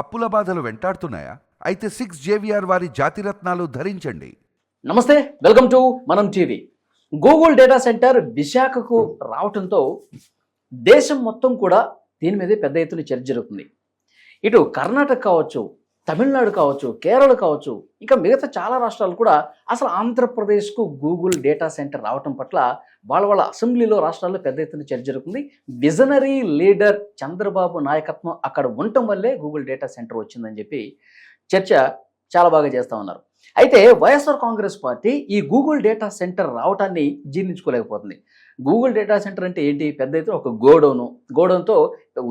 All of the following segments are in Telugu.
అప్పుల బాధలు వెంటాడుతున్నాయా? అయితే సిక్స్ జేవిఆర్ వారి జాతిరత్నాలు ధరించండి. నమస్తే welcome to Manam TV. Google data centre విశాఖకు రావటంతో దేశం మొత్తం కూడా దీని మీదే పెద్ద ఎత్తున చర్చ జరుగుతుంది. ఇటు కర్ణాటక కావచ్చు తమిళనాడు కావచ్చు కేరళ కావచ్చు ఇంకా మిగతా చాలా రాష్ట్రాలు కూడా అసలు ఆంధ్రప్రదేశ్కు గూగుల్ డేటా సెంటర్ రావటం పట్ల వాళ్ళ వాళ్ళ అసెంబ్లీలో రాష్ట్రాల్లో పెద్ద ఎత్తున చర్చ జరుగుతుంది. విజనరీ లీడర్ చంద్రబాబు నాయకత్వం అక్కడ ఉండటం వల్లే గూగుల్ డేటా సెంటర్ వచ్చిందని చెప్పి చర్చ చాలా బాగా చేస్తూ ఉన్నారు. అయితే వైఎస్ఆర్ కాంగ్రెస్ పార్టీ ఈ గూగుల్ డేటా సెంటర్ రావటాన్ని జీర్ణించుకోలేకపోతుంది. గూగుల్ డేటా సెంటర్ అంటే ఏంటి? పెద్ద ఎత్తున ఒక గోడౌను. గోడౌన్తో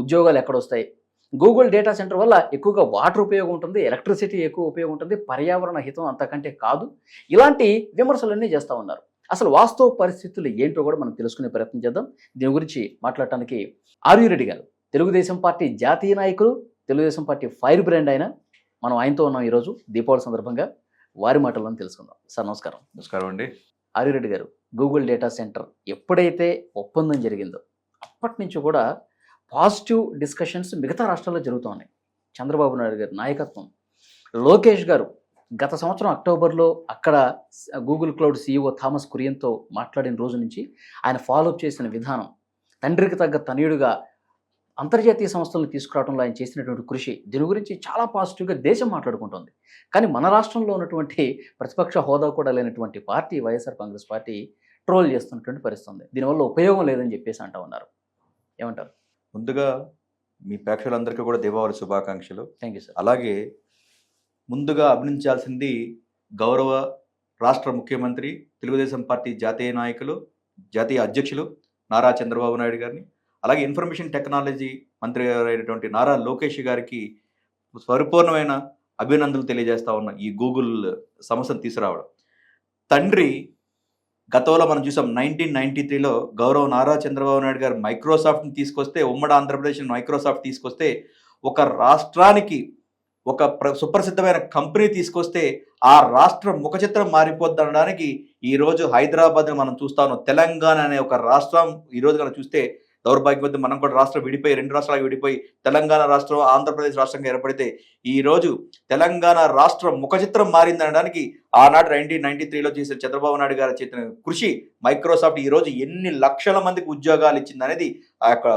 ఉద్యోగాలు ఎక్కడొస్తాయి గూగుల్ డేటా సెంటర్ వల్ల ఎక్కువగా వాటర్ ఉపయోగం ఉంటుంది ఎలక్ట్రిసిటీ ఎక్కువ ఉపయోగం ఉంటుంది పర్యావరణ హితం అంతకంటే కాదు. ఇలాంటి విమర్శలన్నీ చేస్తూ ఉన్నారు. అసలు వాస్తవ పరిస్థితులు ఏంటో కూడా మనం తెలుసుకునే ప్రయత్నం చేద్దాం. దీని గురించి మాట్లాడటానికి ఆర్యు రెడ్డి గారు తెలుగుదేశం పార్టీ జాతీయ నాయకులు తెలుగుదేశం పార్టీ ఫైర్ బ్రాండ్ అయిన మనం ఆయనతో ఉన్నాం ఈరోజు దీపావళి సందర్భంగా. వారి మాటలను తెలుసుకుందాం. సార్ నమస్కారం. నమస్కారం అండి. ఆర్యరెడ్డి గారు గూగుల్ డేటా సెంటర్ ఎప్పుడైతే ఒప్పందం జరిగిందో అప్పటి నుంచి కూడా పాజిటివ్ డిస్కషన్స్ మిగతా రాష్ట్రాల్లో జరుగుతూ ఉన్నాయి చంద్రబాబు నాయుడు గారి నాయకత్వం. లోకేష్ గారు గత సంవత్సరం అక్టోబర్లో అక్కడ గూగుల్ క్లౌడ్ సీఈఓ థామస్ కురియన్తో మాట్లాడిన రోజు నుంచి ఆయన ఫాలోఅప్ చేసిన విధానం తండ్రికి తగ్గ తనయుడుగా అంతర్జాతీయ సంస్థలను తీసుకురావడంలో ఆయన చేసినటువంటి కృషి దీని గురించి చాలా పాజిటివ్గా దేశం మాట్లాడుకుంటుంది. కానీ మన రాష్ట్రంలో ఉన్నటువంటి ప్రతిపక్ష హోదా కూడా లేనటువంటి party YSR Congress party troll చేస్తున్నటువంటి పరిస్థితి ఉంది. దీనివల్ల ఉపయోగం లేదని చెప్పేసి అంటా ఉన్నారు. ఏమంటారు? ముందుగా మీ ప్రేక్షకులందరికీ కూడా దీపావళి శుభాకాంక్షలు. థ్యాంక్ యూ సార్ అలాగే ముందుగా అభినందించాల్సింది గౌరవ రాష్ట్ర ముఖ్యమంత్రి తెలుగుదేశం పార్టీ జాతీయ నాయకులు జాతీయ అధ్యక్షులు నారా చంద్రబాబు నాయుడు గారిని అలాగే ఇన్ఫర్మేషన్ టెక్నాలజీ మంత్రి గారైనటువంటి నారా లోకేష్ గారికి పరిపూర్ణమైన అభినందనలు తెలియజేస్తా ఉన్న ఈ గూగుల్ సంస్థను తీసుకురావడం. తండ్రి గతంలో మనం చూసాం నైన్టీన్ నైన్టీ త్రీలో గౌరవ నారా చంద్రబాబు నాయుడు గారు మైక్రోసాఫ్ట్ని తీసుకొస్తే ఉమ్మడి ఆంధ్రప్రదేశ్ మైక్రోసాఫ్ట్ తీసుకొస్తే ఒక రాష్ట్రానికి ఒక ప్ర సుప్రసిద్ధమైన కంపెనీ తీసుకొస్తే ఆ రాష్ట్రం ముఖచిత్రం మారిపోద్ది అనడానికి ఈరోజు హైదరాబాద్ని మనం చూస్తాను. తెలంగాణ అనే ఒక రాష్ట్రం ఈరోజు కనుక చూస్తే దౌర్భాగ్యవద్దు మనం కూడా రాష్ట్రం విడిపోయి రెండు రాష్ట్రాలు విడిపోయి తెలంగాణ రాష్ట్రం ఆంధ్రప్రదేశ్ రాష్ట్రంగా ఏర్పడితే ఈ రోజు తెలంగాణ రాష్ట్రం ముఖచిత్రం మారిందనడానికి ఆనాడు నైన్టీన్ నైన్టీ త్రీలో చేసిన చంద్రబాబు నాయుడు గారు చేసిన కృషి మైక్రోసాఫ్ట్ ఈ రోజు ఎన్ని లక్షల మందికి ఉద్యోగాలు ఇచ్చింది అనేది ఆ యొక్క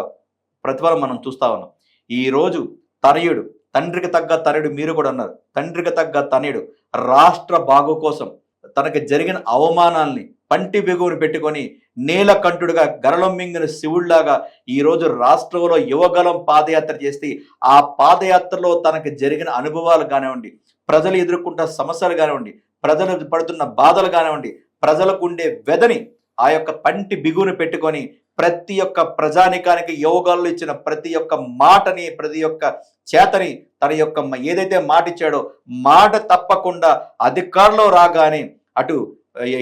ప్రతిఫలం మనం చూస్తా ఉన్నాం. ఈ రోజు తనయుడు తండ్రికి తగ్గ తనయుడు మీరు కూడా అన్నారు తండ్రికి తగ్గ తనయుడు రాష్ట్ర బాగు కోసం తనకు జరిగిన అవమానాల్ని పంటి బిగువును పెట్టుకొని నీలకంఠుడిగా గరళం మింగిన శివుళ్ళాగా ఈ రోజు రాష్ట్రంలో యువగలం పాదయాత్ర చేస్తే ఆ పాదయాత్రలో తనకు జరిగిన అనుభవాలు కానివ్వండి ప్రజలు ఎదుర్కొంటున్న సమస్యలు కానివ్వండి ప్రజలు పడుతున్న బాధలు కానివ్వండి ప్రజలకు ఉండే వెదని ఆ యొక్క పంటి బిగువును పెట్టుకొని ప్రతి ఒక్క ప్రజానికానికి యోగాల్లో ఇచ్చిన ప్రతి ఒక్క మాటని ప్రతి ఒక్క చేతని తన యొక్క ఏదైతే మాట ఇచ్చాడో మాట తప్పకుండా అధికారంలో రాగానే అటు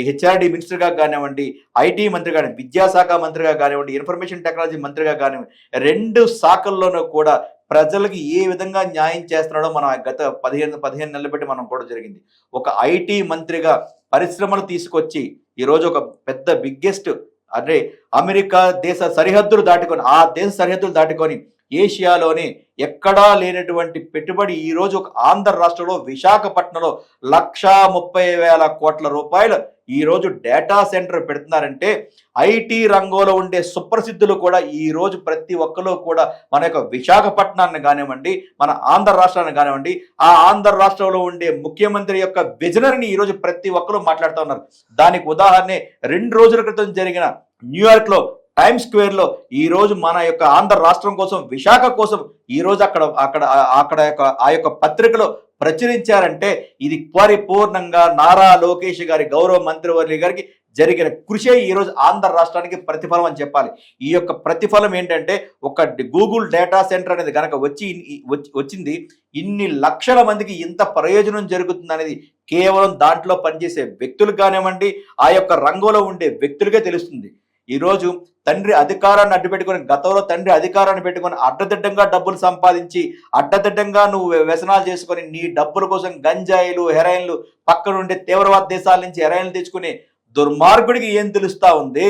హెచ్ఆర్డి మినిస్టర్గా కానివ్వండి ఐటీ మంత్రి కానివ్వండి విద్యాశాఖ మంత్రిగా కానివ్వండి ఇన్ఫర్మేషన్ టెక్నాలజీ మంత్రిగా కానివ్వండి రెండు శాఖల్లోనూ కూడా ప్రజలకు ఏ విధంగా న్యాయం చేస్తున్నాడో మనం గత పదిహేను పదిహేను నెలలు పెట్టి మనం కూడా జరిగింది. ఒక ఐటీ మంత్రిగా పరిశ్రమలు తీసుకొచ్చి ఈరోజు ఒక పెద్ద బిగ్గెస్ట్ అంటే అమెరికా దేశ సరిహద్దులు దాటుకొని ఆ దేశ సరిహద్దులు దాటుకొని ఏషియాలోని ఎక్కడా లేనటువంటి పెట్టుబడి ఈరోజు ఒక ఆంధ్ర రాష్ట్రంలో విశాఖపట్నంలో లక్షా ముప్పై వేల కోట్ల రూపాయలు ఈరోజు డేటా సెంటర్ పెడుతున్నారంటే ఐటీ రంగంలో ఉండే సుప్రసిద్ధులు కూడా ఈరోజు ప్రతి ఒక్కరు కూడా మన యొక్క విశాఖపట్నాన్ని కానివ్వండి మన ఆంధ్ర రాష్ట్రాన్ని కానివ్వండి ఆ ఆంధ్ర రాష్ట్రంలో ఉండే ముఖ్యమంత్రి యొక్క విజనరీని ఈరోజు ప్రతి ఒక్కరు మాట్లాడుతూ ఉన్నారు. దానికి ఉదాహరణే రెండు రోజుల క్రితం జరిగిన న్యూయార్క్లో టైమ్ స్క్వేర్లో ఈ రోజు మన యొక్క ఆంధ్ర రాష్ట్రం కోసం విశాఖ కోసం ఈ రోజు అక్కడ అక్కడ అక్కడ యొక్క ఆ యొక్క పత్రికలో ప్రచురించారంటే ఇది పరిపూర్ణంగా నారా లోకేష్ గారి గౌరవ మంత్రివర్య గారికి జరిగిన కృషే ఈరోజు ఆంధ్ర రాష్ట్రానికి ప్రతిఫలం అని చెప్పాలి. ఈ యొక్క ప్రతిఫలం ఏంటంటే ఒక గూగుల్ డేటా సెంటర్ అనేది కనుక వచ్చి వచ్చి- వచ్చింది ఇన్ని లక్షల మందికి ఇంత ప్రయోజనం జరుగుతుంది అనేది కేవలం దాంట్లో పనిచేసే వ్యక్తులు కానివ్వండి ఆ యొక్క రంగంలో ఉండే వ్యక్తులకే తెలుస్తుంది. ఈరోజు తండ్రి అధికారాన్ని అడ్డుపెట్టుకుని గతంలో తండ్రి అధికారాన్ని పెట్టుకొని అడ్డదిడ్డంగా డబ్బులు సంపాదించి అడ్డదిడ్డంగా నువ్వు వ్యసనాలు చేసుకొని నీ డబ్బుల కోసం గంజాయిలు హెరాయిన్లు పక్కనుండే తీవ్రవాద దేశాల నుంచి హెరాయిన్లు తెచ్చుకుని దుర్మార్గుడికి ఏం తెలుస్తా ఉంది?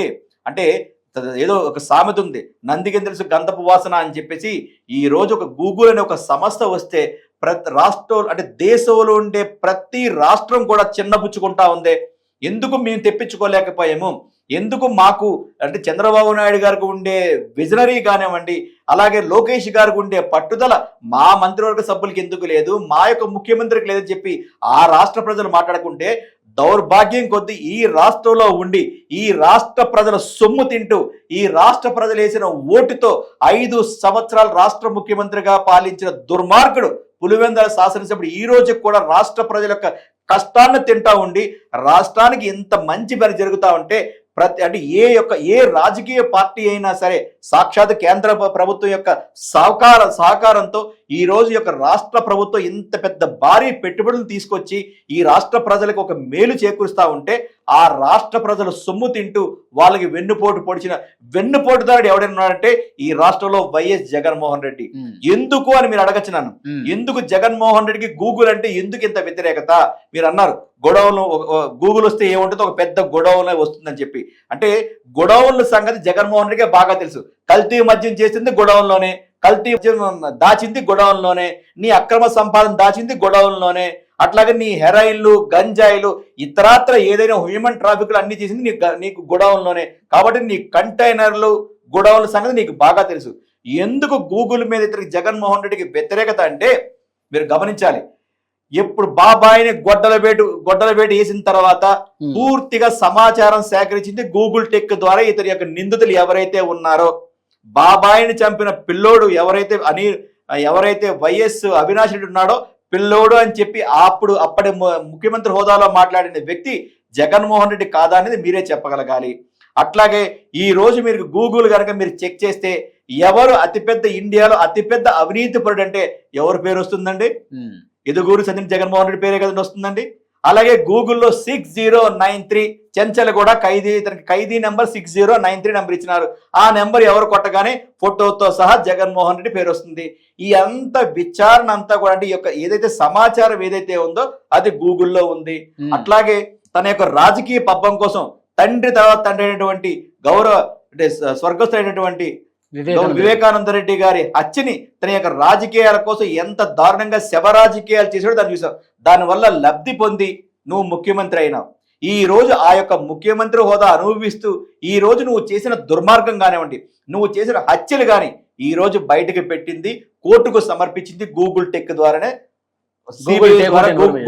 అంటే ఏదో ఒక సామెత ఉంది. నందికి తెలుసు? గంధపు వాసన అని చెప్పేసి ఈ రోజు ఒక గూగుల్ అనే ఒక సంస్థ వస్తే ప్రతి రాష్ట్రం అంటే దేశంలో ఉండే ప్రతి రాష్ట్రం కూడా చిన్నపుచ్చుకుంటా ఉంది. ఎందుకు మేము తెప్పించుకోలేకపోయాము? ఎందుకు మాకు అంటే చంద్రబాబు నాయుడు గారికి ఉండే విజనరీ కానివ్వండి అలాగే లోకేష్ గారికి ఉండే పట్టుదల మా మంత్రివర్గ సభ్యులకి ఎందుకు లేదు మా యొక్క ముఖ్యమంత్రికి లేదని చెప్పి ఆ రాష్ట్ర ప్రజలు మాట్లాడుకుంటే దౌర్భాగ్యం కొద్దీ ఈ రాష్ట్రంలో ఉండి ఈ రాష్ట్ర ప్రజల సొమ్ము తింటూ ఈ రాష్ట్ర ప్రజలు వేసిన ఓటుతో ఐదు సంవత్సరాలు రాష్ట్ర ముఖ్యమంత్రిగా పాలించిన దుర్మార్గుడు పులివెందల శాసనసభ్యుడు ఈ రోజు కూడా రాష్ట్ర ప్రజల యొక్క కష్టాన్ని తింటా ఉండి రాష్ట్రానికి ఇంత మంచి పని జరుగుతా ఉంటే ప్రతి అంటే ఏ యొక్క ఏ రాజకీయ పార్టీ అయినా సరే సాక్షాత్ కేంద్ర ప్రభుత్వం యొక్క సహకార సహకారంతో ఈ రోజు యొక్క రాష్ట్ర ప్రభుత్వం ఇంత పెద్ద భారీ పెట్టుబడులు తీసుకొచ్చి ఈ రాష్ట్ర ప్రజలకు ఒక మేలు చేకూరుస్తా ఉంటే ఆ రాష్ట్ర ప్రజలు సొమ్ము తింటూ వాళ్ళకి వెన్నుపోటు పొడిచిన వెన్నుపోటుదారుడు ఎవడైనా ఉన్నాడంటే ఈ రాష్ట్రంలో వైఎస్ జగన్మోహన్ రెడ్డి. ఎందుకు అని మీరు అడగచ్చు నన్ను ఎందుకు జగన్మోహన్ రెడ్డికి గూగుల్ అంటే ఎందుకు ఇంత వ్యతిరేకత? మీరు అన్నారు గొడవలు గూగుల్ వస్తే ఏముంటుందో ఒక పెద్ద గొడవలే వస్తుందని చెప్పి. అంటే గొడవల సంగతి జగన్మోహన్ రెడ్డికి బాగా తెలుసు. కల్తీ మద్యం చేసింది గొడవల్లోనే. కల్తీ దాచింది గొడవల్లోనే నీ అక్రమ సంపాదన దాచింది గొడవల్లోనే. అట్లాగే నీ హెరాయిన్లు గంజాయిలు ఇతరాత్ర ఏదైనా హ్యూమన్ ట్రాఫిక్లు అన్ని చేసింది నీ నీకు గొడవల్లోనే. కాబట్టి నీ కంటైనర్లు గొడవల సంగతి నీకు బాగా తెలుసు. ఎందుకు గూగుల్ మీద ఇతనికి జగన్మోహన్ రెడ్డికి వ్యతిరేకత అంటే మీరు గమనించాలి. ఎప్పుడు బాబాయిని గొడ్డల వేటు గొడ్డల వేటు వేసిన తర్వాత. పూర్తిగా సమాచారం సేకరించింది గూగుల్ టెక్ ద్వారా ఇతని యొక్క నిందితులు ఎవరైతే ఉన్నారో బాబాయిని చంపిన పిల్లోడు ఎవరైతే అని ఎవరైతే వైఎస్ అవినాష్ రెడ్డి ఉన్నాడో పిల్లోడు అని చెప్పి అప్పుడు అప్పటి ముఖ్యమంత్రి హోదాలో మాట్లాడిన వ్యక్తి జగన్మోహన్ రెడ్డి కాదా అనేది మీరే చెప్పగలగాలి. అట్లాగే ఈ రోజు మీరు గూగుల్ కనుక మీరు చెక్ చేస్తే ఎవరు అతిపెద్ద ఇండియాలో అతిపెద్ద అవినీతి పరుడు అంటే ఎవరి పేరు వస్తుందండి? ఎదుగూరు చంద్ర జగన్మోహన్ రెడ్డి పేరే కదండి వస్తుందండి? అలాగే గూగుల్లో సిక్స్ జీరో నైన్ త్రీ చెంచల్ కూడా ఖైదీ ఇతనికి ఖైదీ number six zero nine three number ఇచ్చినారు. ఆ నెంబర్ ఎవరు కొట్టగానే ఫోటోతో సహా జగన్మోహన్ రెడ్డి పేరు వస్తుంది. ఈ అంత విచారణ అంతా కూడా అంటే ఈ యొక్క ఏదైతే సమాచారం ఏదైతే ఉందో అది గూగుల్లో ఉంది. అట్లాగే తన యొక్క రాజకీయ పబ్బం కోసం తండ్రి తర్వాత తండ్రి అయినటువంటి గౌరవ అంటే స్వ- స్వర్గస్థుడైనటువంటి వివేకానంద రెడ్డి. గారి హత్యని తన యొక్క రాజకీయాల కోసం ఎంత దారుణంగా శవ రాజకీయాలు చేసాడో దాన్ని చూసాం దానివల్ల లబ్ధి పొంది నువ్వు ముఖ్యమంత్రి అయినావు ఈ రోజు ఆ యొక్క ముఖ్యమంత్రి హోదా అనుభవిస్తూ ఈ రోజు నువ్వు చేసిన దుర్మార్గం కానివ్వండి నువ్వు చేసిన హత్యలు కానీ ఈ రోజు బయటకు పెట్టింది కోర్టుకు సమర్పించింది గూగుల్ టెక్ ద్వారానే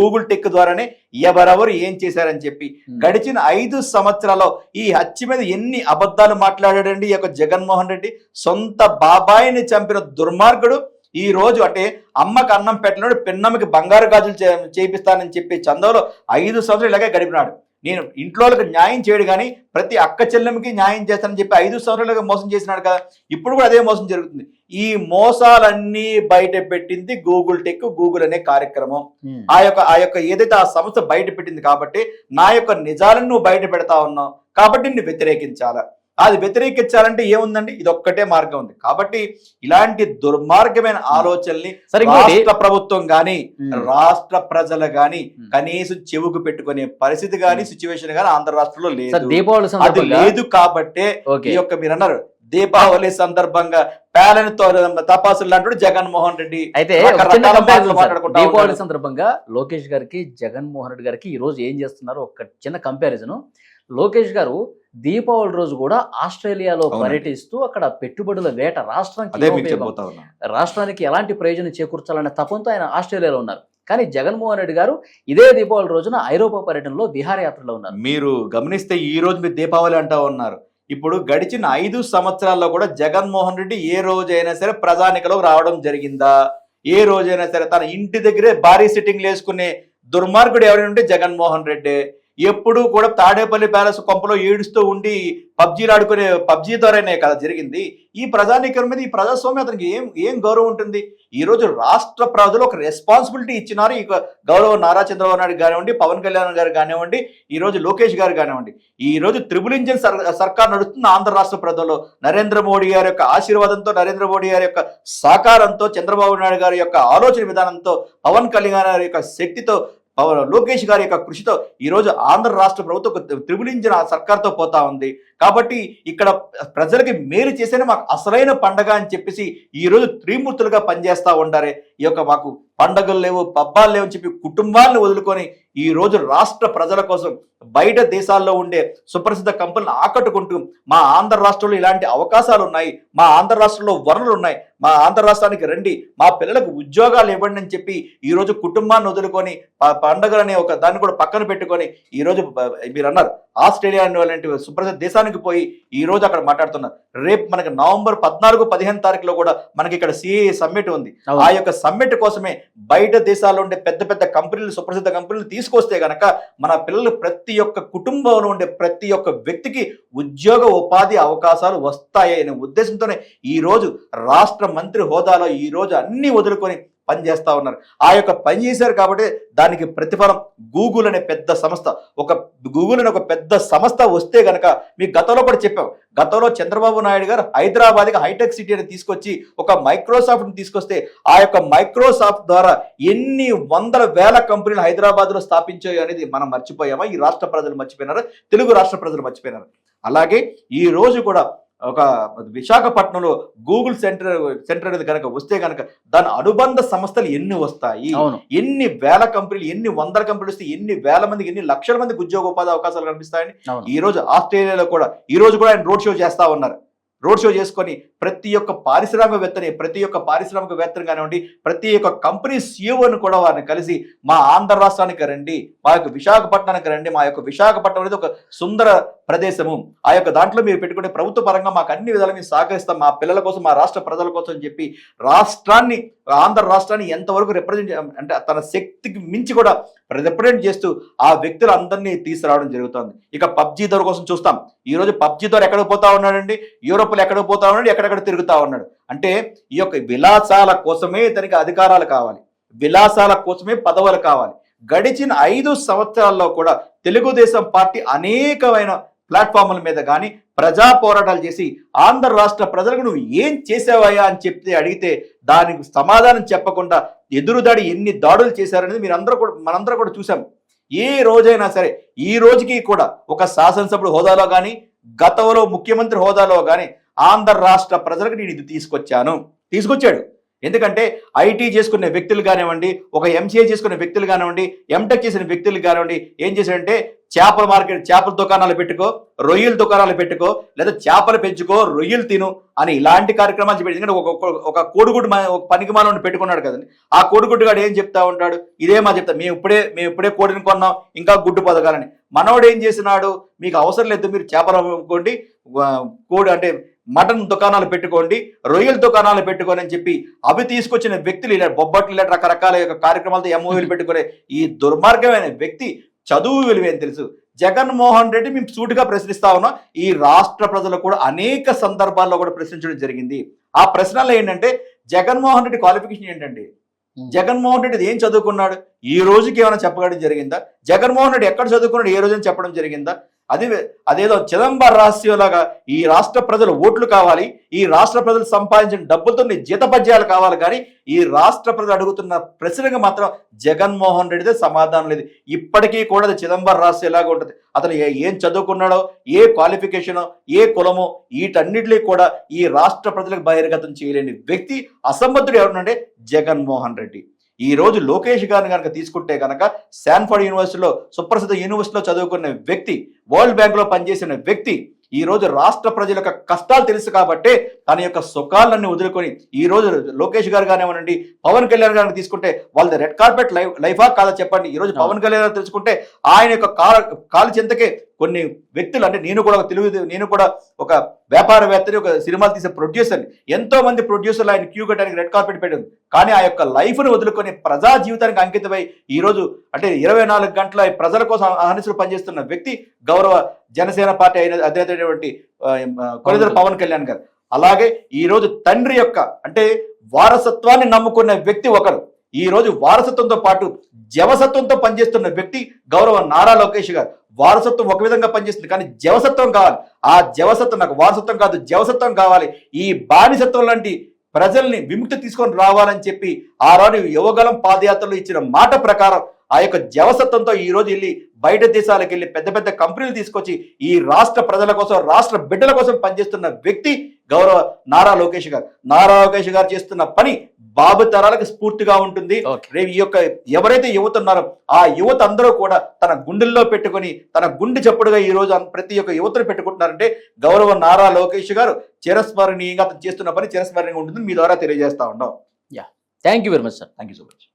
గూగుల్ టెక్ ద్వారానే ఎవరెవరు ఏం చేశారని చెప్పి ఉమ్. గడిచిన ఐదు సంవత్సరాల్లో ఈ హత్య మీద ఎన్ని అబద్ధాలు మాట్లాడాడండి ఈ యొక్క జగన్మోహన్ రెడ్డి? సొంత బాబాయిని చంపిన దుర్మార్గుడు ఈ రోజు అంటే అమ్మకి అన్నం పెట్టినాడు పిన్నమ్మకి బంగారు గాజులు చేపిస్తానని చెప్పి చందంలో ఐదు సంవత్సరాలు ఇలాగే గడిపినాడు. నేను ఇంట్లో వాళ్ళకి న్యాయం చేయడు కానీ ప్రతి అక్క చెల్లెమ్మకి న్యాయం చేస్తానని చెప్పి ఐదు సంవత్సరాలుగా మోసం చేసినాడు కదా. ఇప్పుడు కూడా అదే మోసం జరుగుతుంది. ఈ మోసాలన్నీ బయట పెట్టింది గూగుల్ టెక్ గూగుల్ అనే కార్యక్రమం. ఆ యొక్క ఆ యొక్క ఏదైతే ఆ సంస్థ బయట పెట్టింది కాబట్టి నా యొక్క నిజాలను నువ్వు బయట పెడతా ఉన్నావు కాబట్టి నిన్ను వ్యతిరేకించాలా? అది వ్యతిరేకించాలంటే ఏముందండి? ఇది ఒక్కటే మార్గం ఉంది. కాబట్టి ఇలాంటి దుర్మార్గమైన ఆలోచనల్ని రాష్ట్ర ప్రభుత్వం గాని. రాష్ట్ర ప్రజలు గాని. కనీసం చెవుకు పెట్టుకునే పరిస్థితి గాని సిచ్యువేషన్ గాని ఆంధ్ర రాష్ట్రంలో లేదు. అది లేదు కాబట్టే ఈ యొక్క మీరు అన్నారు దీపావళి సందర్భంగా పేలని తపాసులు అంటాడు జగన్మోహన్ రెడ్డి అయితే దీపావళి. సందర్భంగా లోకేష్ గారికి జగన్మోహన్ రెడ్డి గారికి ఈ రోజు ఏం చేస్తున్నారు ఒక చిన్న కంపారిజన్ లోకేష్ గారు దీపావళి రోజు కూడా ఆస్ట్రేలియాలో. పర్యటిస్తూ అక్కడ పెట్టుబడుల వేట రాష్ట్రానికి రాష్ట్రానికి ఎలాంటి ప్రయోజనం చేకూర్చాలనే తపంతో ఆయన ఆస్ట్రేలియాలో ఉన్నారు. కానీ జగన్మోహన్ రెడ్డి గారు ఇదే దీపావళి రోజున ఐరోపా పర్యటనలో విహారయాత్రలో ఉన్నారు. మీరు గమనిస్తే ఈ రోజు మీరు దీపావళి అంటా ఉన్నారు. ఇప్పుడు గడిచిన ఐదు సంవత్సరాల్లో కూడా జగన్మోహన్ రెడ్డి ఏ రోజైనా సరే ప్రజానికలోకి రావడం జరిగిందా? ఏ రోజైనా సరే తన ఇంటి దగ్గరే భారీ సిట్టింగ్లు వేసుకునే దుర్మార్గుడు ఎవరైనా ఉంటే జగన్మోహన్ రెడ్డి. ఎప్పుడూ కూడా తాడేపల్లి ప్యాలెస్ కొంపలో ఏడుస్తూ ఉండి పబ్జీలు ఆడుకునే పబ్జీ ద్వారానే కదా జరిగింది. ఈ ప్రజానీకరణ మీద ఈ ప్రజాస్వామ్యం అతనికి ఏం ఏం గౌరవం ఉంటుంది? ఈ రోజు రాష్ట్ర ప్రజలు ఒక రెస్పాన్సిబిలిటీ ఇచ్చినారు. ఈ గౌరవ నారా చంద్రబాబు నాయుడు కానివ్వండి పవన్ కళ్యాణ్ గారు కానివ్వండి ఈ రోజు లోకేష్ గారు కానివ్వండి. ఈ రోజు త్రిబుల్ ఇంజన్ సర్- సర్కార్ నడుస్తున్న ఆంధ్ర రాష్ట్ర ప్రజల్లో. నరేంద్ర మోడీ గారి యొక్క ఆశీర్వాదంతో నరేంద్ర మోడీ గారి యొక్క సహకారంతో చంద్రబాబు నాయుడు గారి యొక్క ఆలోచన విధానంతో పవన్ కళ్యాణ్ గారి యొక్క శక్తితో లోకేష్ గారి యొక్క కృషితో ఈ రోజు ఆంధ్ర రాష్ట్ర ప్రభుత్వం ఒక సర్కార్తో పోతా ఉంది. కాబట్టి ఇక్కడ ప్రజలకి మేలు చేసేనే మాకు అసలైన పండగ అని చెప్పేసి ఈ రోజు త్రిమూర్తులుగా పనిచేస్తా ఉండారే ఈ యొక్క మాకు పండగలు లేవు పబ్బాలు లేవు చెప్పి కుటుంబాలను వదులుకొని ఈ రోజు రాష్ట్ర ప్రజల కోసం బయట దేశాల్లో ఉండే సుప్రసిద్ధ కంపెనీలు ఆకట్టుకుంటూ మా ఆంధ్ర రాష్ట్రంలో ఇలాంటి అవకాశాలు ఉన్నాయి. మా ఆంధ్ర రాష్ట్రంలో వనరులు ఉన్నాయి. మా ఆంధ్ర రాష్ట్రానికి రండి. మా పిల్లలకు ఉద్యోగాలు ఇవ్వండి అని చెప్పి ఈరోజు కుటుంబాన్ని వదులుకొని పండుగలు అనే ఒక దాన్ని కూడా పక్కన పెట్టుకొని ఈ రోజు మీరు అన్నారు. ఆస్ట్రేలియా లాంటి సుప్రసిద్ధ దేశానికి పోయి ఈ రోజు అక్కడ మాట్లాడుతున్నారు రేపు మనకి నవంబర్ పద్నాలుగు పదిహేను తారీఖులో కూడా మనకి ఇక్కడ సిఏ సమ్మిట్ ఉంది. ఆ యొక్క సమ్మిట్ కోసమే బయట దేశాల్లో ఉండే పెద్ద పెద్ద కంపెనీలు సుప్రసిద్ధ కంపెనీలు తీసుకొస్తే గనక మన పిల్లలు ప్రతి ఒక్క కుటుంబంలో ఉండే ప్రతి ఒక్క వ్యక్తికి ఉద్యోగ ఉపాధి అవకాశాలు వస్తాయి అనే ఉద్దేశంతోనే ఈ రోజు రాష్ట్ర మంత్రి హోదాలో ఈ రోజు అన్ని వదులుకొని పనిచేస్తా ఉన్నారు. ఆ యొక్క పని చేశారు కాబట్టి దానికి ప్రతిఫలం గూగుల్ అనే పెద్ద సంస్థ. ఒక గూగుల్ అనే ఒక పెద్ద సంస్థ వస్తే గనక మీ గతంలో కూడా చెప్పాం. గతంలో చంద్రబాబు నాయుడు గారు హైదరాబాద్కి హైటెక్ సిటీ అని తీసుకొచ్చి ఒక మైక్రోసాఫ్ట్ని తీసుకొస్తే ఆ యొక్క మైక్రోసాఫ్ట్ ద్వారా ఎన్ని వందల వేల కంపెనీలు హైదరాబాద్లో స్థాపించాయి అనేది మనం మర్చిపోయామా? ఈ రాష్ట్ర ప్రజలు మర్చిపోయినారు? తెలుగు రాష్ట్ర ప్రజలు మర్చిపోయినారు? అలాగే ఈ రోజు కూడా ఒక విశాఖపట్నంలో గూగుల్ సెంటర్ సెంటర్ అనేది కనుక వస్తే కనుక దాని అనుబంధ సంస్థలు ఎన్ని వస్తాయి? ఎన్ని వేల కంపెనీలు ఎన్ని వందల కంపెనీలు వస్తే ఎన్ని వేల మందికి ఎన్ని లక్షల మందికి ఉద్యోగ ఉపాధి అవకాశాలు కనిపిస్తాయని ఈ రోజు ఆస్ట్రేలియాలో కూడా ఈ రోజు కూడా ఆయన రోడ్ షో చేస్తా ఉన్నారు. రోడ్ షో చేసుకొని ప్రతి ఒక్క పారిశ్రామికవేత్తని ప్రతి ఒక్క పారిశ్రామికవేత్తని కానివ్వండి ప్రతి ఒక్క కంపెనీ సీఈఓని కూడా వారిని కలిసి మా ఆంధ్ర రాష్ట్రానికి రండి మా యొక్క విశాఖపట్నానికి రండి మా యొక్క విశాఖపట్నం అనేది ఒక సుందర ప్రదేశము. ఆ యొక్క దాంట్లో మీరు పెట్టుకునే ప్రభుత్వ పరంగా మాకు అన్ని విధాలు మేము సహకరిస్తాం. మా పిల్లల కోసం మా రాష్ట్ర ప్రజల కోసం అని చెప్పి రాష్ట్రాన్ని ఆంధ్ర రాష్ట్రాన్ని ఎంతవరకు రిప్రజెంట్ అంటే తన శక్తికి మించి కూడా రిప్రజెంట్ చేస్తూ ఆ వ్యక్తులు అందరినీ తీసుకురావడం జరుగుతుంది. ఇక పబ్జీ ధర కోసం చూస్తాం. ఈ రోజు పబ్జీ ధర ఎక్కడికి పోతా ఉన్నాడండి? యూరోప్లో ఎక్కడికి పోతా ఉన్నాడు? ఎక్కడెక్కడ తిరుగుతా ఉన్నాడు? అంటే ఈ యొక్క విలాసాల కోసమే ఇతనికి అధికారాలు కావాలి. విలాసాల కోసమే పదవులు కావాలి. గడిచిన ఐదు సంవత్సరాల్లో కూడా తెలుగుదేశం పార్టీ అనేకమైన ప్లాట్ఫామ్ల మీద కానీ ప్రజా పోరాటాలు చేసి ఆంధ్ర రాష్ట్ర ప్రజలకు నువ్వు ఏం చేసావయ్యా అని చెప్తే అడిగితే దానికి సమాధానం చెప్పకుండా ఎదురుదాడి ఎన్ని దాడులు చేశారనేది మీరు అందరూ కూడా మనందరూ కూడా చూసాం ఏ రోజైనా సరే ఈ రోజుకి కూడా ఒక శాసనసభ్యుడు హోదాలో కానీ గతంలో ముఖ్యమంత్రి హోదాలో కానీ ఆంధ్ర రాష్ట్ర ప్రజలకు నేను ఇది తీసుకొచ్చాను. తీసుకొచ్చాడు. ఎందుకంటే ఐటీ చేసుకునే వ్యక్తులు కానివ్వండి ఒక ఎంసీఏ చేసుకునే వ్యక్తులు కానివ్వండి ఎంటెక్ చేసిన వ్యక్తులు కానివ్వండి ఏం చేశాడంటే చేపల మార్కెట్ చేపల దుకాణాలు పెట్టుకో రొయ్యల దుకాణాలు పెట్టుకో లేదా చేపలు పెంచుకో రొయ్యలు తిను అని ఇలాంటి కార్యక్రమాలు చెప్పాడు ఎందుకంటే ఒక ఒక- కోడిగుడ్డు ఒక పనికి మాలను పెట్టుకున్నాడు కదండి. ఆ కోడిగుడ్డు గాడు ఏం చెప్తా ఉంటాడు? ఇదే మా చెప్తా మేము ఇప్పుడే మేము ఇప్పుడే కోడిని కొన్నాం ఇంకా గుడ్డు పొదగాలని. మనోడు ఏం చేసినాడు మీకు అవసరం లేదు మీరు చేపలు అమ్ముకోండి కోడి అంటే మటన్ దుకాణాలు పెట్టుకోండి రొయ్యల దుకాణాలు పెట్టుకోండి అని చెప్పి అవి తీసుకొచ్చిన వ్యక్తులు ఇలా బొబ్బట్లు ఇలా రకరకాల యొక్క కార్యక్రమాలతో ఎంఓవీలు పెట్టుకునే ఈ దుర్మార్గమైన వ్యక్తి చదువు విలువేం తెలుసు? జగన్మోహన్ రెడ్డి మేము సూటిగా ప్రశ్నిస్తా ఉన్నాం. ఈ రాష్ట్ర ప్రజలు కూడా అనేక సందర్భాల్లో కూడా ప్రశ్నించడం జరిగింది. ఆ ప్రశ్నలు ఏంటంటే జగన్మోహన్ రెడ్డి క్వాలిఫికేషన్ ఏంటండి? జగన్మోహన్ రెడ్డి ఏం చదువుకున్నాడు? ఈ రోజుకి ఏమైనా చెప్పడం జరిగిందా? జగన్మోహన్ రెడ్డి ఎక్కడ చదువుకున్నాడు? ఏ రోజున చెప్పడం జరిగిందా? అదే అదేదో చిదంబర రహస్యంలాగా ఈ రాష్ట్ర ప్రజలు ఓట్లు కావాలి ఈ రాష్ట్ర ప్రజలు సంపాదించిన డబ్బులతో నీ జీతపద్యాలు కావాలి కానీ ఈ రాష్ట్ర ప్రజలు అడుగుతున్న ప్రశ్నకు మాత్రం జగన్మోహన్ రెడ్డిదే సమాధానం లేదు. ఇప్పటికీ కూడా అది చిదంబర రహస్యంలాగా ఉంటుంది. అతను ఏ- ఏం చదువుకున్నాడో ఏ క్వాలిఫికేషనో ఏ కులమో వీటన్నిటినీ కూడా ఈ రాష్ట్ర ప్రజలకు బహిర్గతం చేయలేని వ్యక్తి అసంబద్ధుడు ఎవరంటే జగన్మోహన్ రెడ్డి. ఈ రోజు లోకేష్ గారిని కనుక తీసుకుంటే కనుక శాన్ఫర్డ్ యూనివర్సిటీలో సుప్రసిద్ధ యూనివర్సిటీలో చదువుకున్న వ్యక్తి వరల్డ్ బ్యాంక్లో పనిచేసిన వ్యక్తి ఈ రోజు రాష్ట్ర ప్రజల యొక్క కష్టాలు తెలుసు కాబట్టే తన యొక్క సుఖాలన్నీ వదులుకొని ఈ రోజు లోకేష్ గారు కానివ్వండి పవన్ కళ్యాణ్ గారిని తీసుకుంటే వాళ్ళది రెడ్ కార్పెట్ లైఫ్ లైఫా కాదా చెప్పండి? ఈ రోజు పవన్ కళ్యాణ్ గారు తెలుసుకుంటే ఆయన యొక్క కాల కాలు చెంతకే కొన్ని వ్యక్తులు అంటే నేను కూడా ఒక తెలుగు నేను కూడా ఒక వ్యాపారవేత్తని ఒక సినిమాలు తీసే ప్రొడ్యూసర్ని ఎంతో మంది ప్రొడ్యూసర్లు ఆయన క్యూ కట్టడానికి రెడ్ కార్పెట్ పెట్టింది కానీ ఆ యొక్క లైఫ్ను వదులుకొని ప్రజా జీవితానికి అంకితమై ఈ రోజు అంటే ఇరవై నాలుగు గంటల ప్రజల కోసం అహనిసులు పనిచేస్తున్న వ్యక్తి గౌరవ జనసేన పార్టీ అయిన అధినేతటువంటి ఆ, పవన్ కళ్యాణ్ గారు. అలాగే ఈరోజు తండ్రి యొక్క అంటే వారసత్వాన్ని నమ్ముకున్న వ్యక్తి ఒకరు. ఈ రోజు వారసత్వంతో పాటు జవసత్వంతో పనిచేస్తున్న వ్యక్తి గౌరవ నారా లోకేష్ గారు. వారసత్వం ఒక విధంగా పనిచేస్తుంది కానీ జవసత్వం కావాలి. ఆ జవసత్వం నాకు వారసత్వం కాదు జవసత్వం కావాలి. ఈ బానిసత్వం లాంటి ప్రజల్ని విముక్తి తీసుకొని రావాలని చెప్పి ఆ రోజు యువగలం పాదయాత్రలో ఇచ్చిన మాట ప్రకారం ఆ యొక్క జవసత్వంతో ఈ రోజు వెళ్ళి బయట దేశాలకు వెళ్ళి పెద్ద పెద్ద కంపెనీలు తీసుకొచ్చి ఈ రాష్ట్ర ప్రజల కోసం రాష్ట్ర బిడ్డల కోసం పనిచేస్తున్న వ్యక్తి గౌరవ నారా లోకేష్ గారు. నారా లోకేష్ గారు చేస్తున్న పని బాబు తరాలకు స్ఫూర్తిగా ఉంటుంది. రేపు ఈ యొక్క ఎవరైతే యువత ఉన్నారో ఆ యువత అందరూ కూడా తన గుండెల్లో పెట్టుకొని తన గుండె చప్పుడుగా ఈ రోజు ప్రతి ఒక్క యువతను పెట్టుకుంటున్నారంటే గౌరవ నారా లోకేష్ గారు చిరస్మరణీయంగా అతను చేస్తున్న పని చిరస్మరణీయంగా ఉంటుంది మీ ద్వారా తెలియజేస్తా ఉన్నాం. Thank you very much sir thank you so much